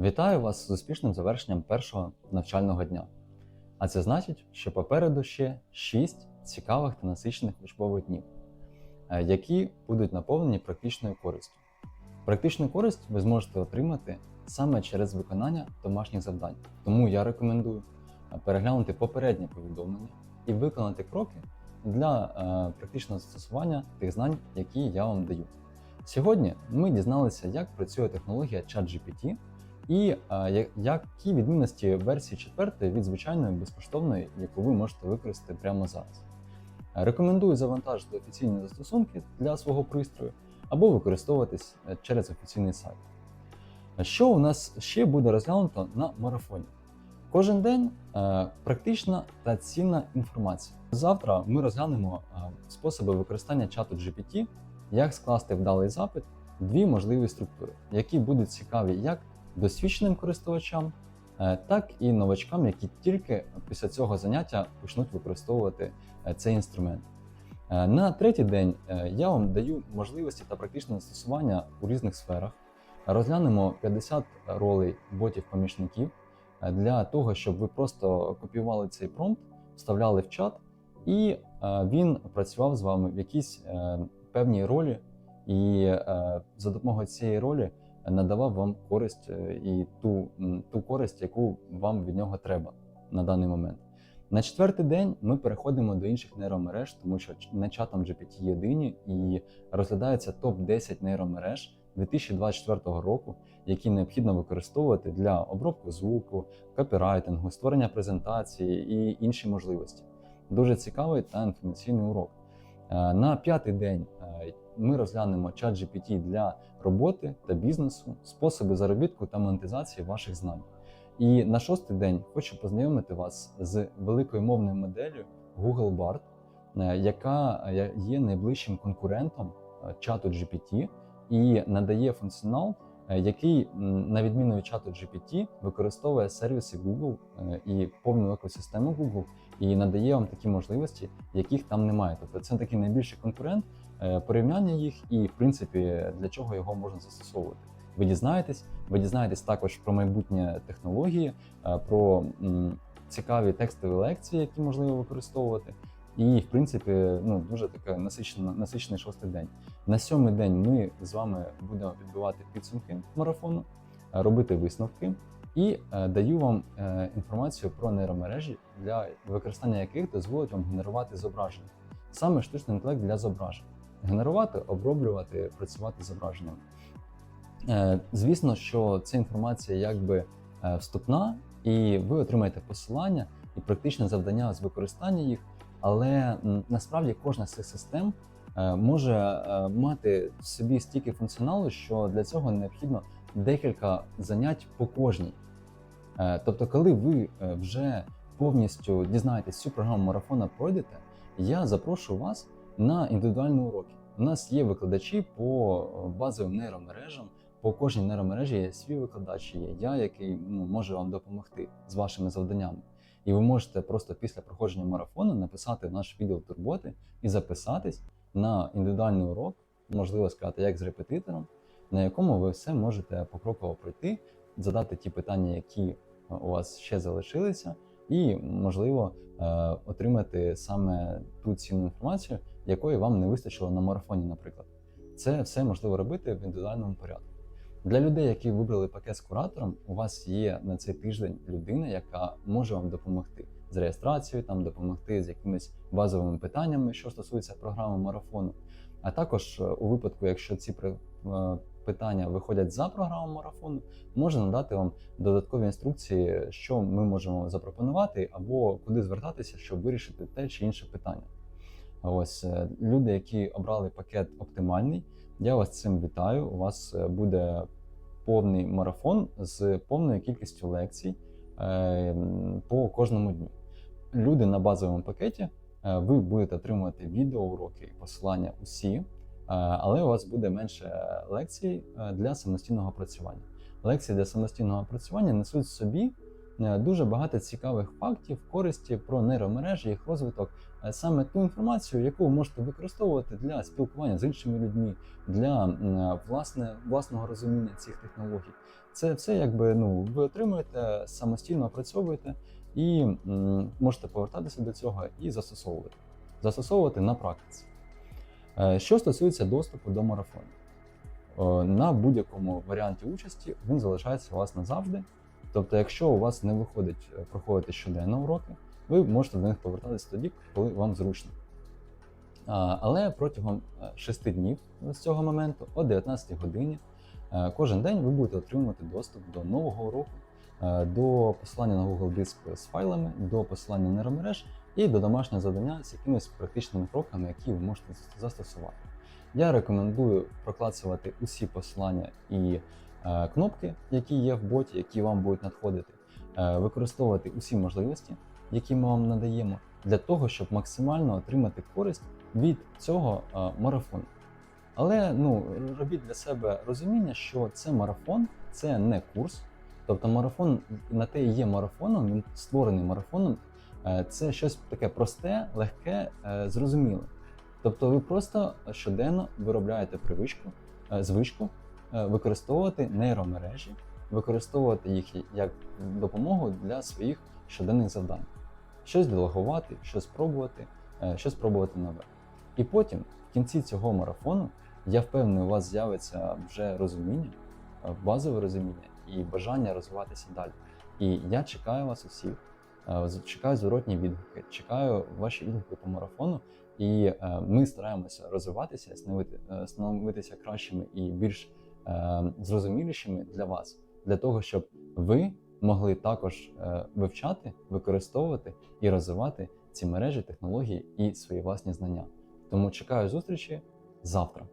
Вітаю вас з успішним завершенням першого навчального дня. А це значить, що попереду ще 6 цікавих та насичених учбових днів, е, які будуть наповнені практичною користю. Практичну користь ви зможете отримати саме через виконання домашніх завдань. Тому я рекомендую е, переглянути попереднє повідомлення і виконати кроки для е, практичного застосування тих знань, які я вам даю. Сьогодні ми дізналися, як працює технологія ChatGPT і е, які відмінності версії 4 від звичайної безкоштовної, яку ви можете використати прямо зараз. Е, Рекомендую завантажити офіційні застосунки для свого пристрою або використовуватись е, через офіційний сайт. Що у нас ще буде розглянуто на марафоні? Кожен день практична та цінна інформація. Завтра ми розглянемо способи використання чату GPT, як скласти вдалий запит, дві можливі структури, які будуть цікаві як досвідченим користувачам, е, так і новачкам, які тільки після цього заняття почнуть використовувати е, цей інструмент. Е, На третій день я вам даю можливості та практичне застосування у різних сферах. Розглянемо 50 ролей ботів-помічників для того, щоб ви просто копіювали цей промпт, вставляли в чат, і він працював з вами в якійсь певній ролі, і за допомогою цієї ролі надавав вам користь е, і ту, ту користь, яку вам від нього треба на даний момент. На четвертий день ми переходимо до інших нейромереж, тому що не чатом GPT єдині і розглядається топ-10 нейромереж 2024 року, які необхідно використовувати для обробки звуку, копірайтингу, створення презентації і інші можливості. Дуже цікавий та інформаційний урок. Е, На п'ятий день е, ми розглянемо чат GPT для роботи та бізнесу, способи заробітку та монетизації ваших знань. І на шостий день хочу познайомити вас з великою мовною моделлю Google Bard, е, яка е, є найближчим конкурентом е, чату GPT і надає функціонал, який, на відміну від чату GPT, використовує сервіси Google е, і повну екосистему Google, і надає вам такі можливості, яких там немає. Тобто це такий найбільший конкурент, е, порівняння їх, і в принципі для чого його можна застосовувати. Ви дізнаєтесь, ви дізнаєтесь також про майбутнє технології, е, про цікаві текстові лекції, які можливо використовувати. І, в принципі, ну дуже таке насичено, насичений шостий день. На сьомий день ми з вами будемо підбивати підсумки марафону, е, робити висновки і е, даю вам е, інформацію про нейромережі, для використання яких дозволить вам генерувати зображення. Саме штучний інтелект для зображень. Генерувати, оброблювати, працювати зображеннями. Е, Звісно, що ця інформація якби е, вступна, і ви отримаєте посилання і практичне завдання з використання їх, але насправді кожна з цих систем е, може е, мати в собі стільки функціоналу, що для цього необхідно декілька занять по кожній. Е, Тобто, коли ви вже повністю дізнаєтесь всю програму марафона пройдете, я запрошую вас на індивідуальні уроки. У нас є викладачі по базовим нейромережам. По кожній нейромережі є свій викладач, є я, який ну, може вам допомогти з вашими завданнями. І ви можете просто після проходження марафону написати в наш відділ турботи і записатись на індивідуальний урок, можливо сказати, як з репетитором, на якому ви все можете покроково пройти, задати ті питання, які е, у вас ще залишилися, і, можливо, е, отримати саме ту цінну інформацію, якої вам не вистачило на марафоні, наприклад. Це все можливо робити в індивідуальному порядку. Для людей, які вибрали пакет з куратором, у вас є на цей тиждень людина, яка може вам допомогти з реєстрацією, там допомогти з якимись базовими питаннями, що стосується програми марафону. А також е, у випадку, якщо ці е, питання виходять за програму марафону, може надати вам додаткові інструкції, що ми можемо запропонувати, або куди звертатися, щоб вирішити те чи інше питання. Ось е, люди, які обрали пакет оптимальний, я вас цим вітаю. У вас е, буде повний марафон з повною кількістю лекцій е, по кожному дню. Люди на базовому пакеті ви будете отримувати відеоуроки і посилання усі, але у вас буде менше лекцій для самостійного опрацювання. Лекції для самостійного опрацювання несуть собі дуже багато цікавих фактів, користі про нейромережі, їх розвиток, е, саме ту інформацію, яку ви можете використовувати для спілкування з іншими людьми, для е, власне, власного розуміння цих технологій. Це все якби ну ви отримуєте самостійно опрацьовуєте і можете повертатися до цього і застосовувати. Застосовувати на практиці. Е, Що стосується доступу до марафону, Е, на будь-якому варіанті участі він залишається у вас назавжди. Тобто, якщо у вас не виходить е, проходити щоденно уроки, ви можете до них повертатися тоді, коли вам зручно. Але протягом 6 днів з цього моменту, о 19 годині, е, кожен день ви будете отримувати доступ до нового уроку, е, до посилання на Google Диск з файлами, до посилання на нейромереж і до домашнього завдання з якимись практичними кроками, які ви можете застосувати. Я рекомендую проклацувати усі посилання і е, кнопки, які є в боті, які вам будуть надходити, е, використовувати усі можливості, які ми вам надаємо, для того, щоб максимально отримати користь від цього е, марафону. Але ну, робіть для себе розуміння, що це марафон, це не курс. Тобто марафон на те є марафоном, він створений марафоном. Е, Це щось таке просте, легке, е, зрозуміле. Тобто ви просто щоденно виробляєте привичку, е, звичку е, використовувати нейромережі, використовувати їх як допомогу для своїх щоденних завдань. Щось делегувати, щось пробувати, е, щось пробувати нове. І потім, в кінці цього марафону, я впевнений, у вас з'явиться вже розуміння, е, базове розуміння і бажання розвиватися далі. І я чекаю вас усіх, е, чекаю зворотні відгуки, чекаю ваші відгуки по марафону. І е, ми стараємося розвиватися, становити, е, становитися кращими і більш е, зрозумілішими для вас, для того, щоб ви могли також е, вивчати, використовувати і розвивати ці мережі, технології і свої власні знання. Тому чекаю зустрічі завтра.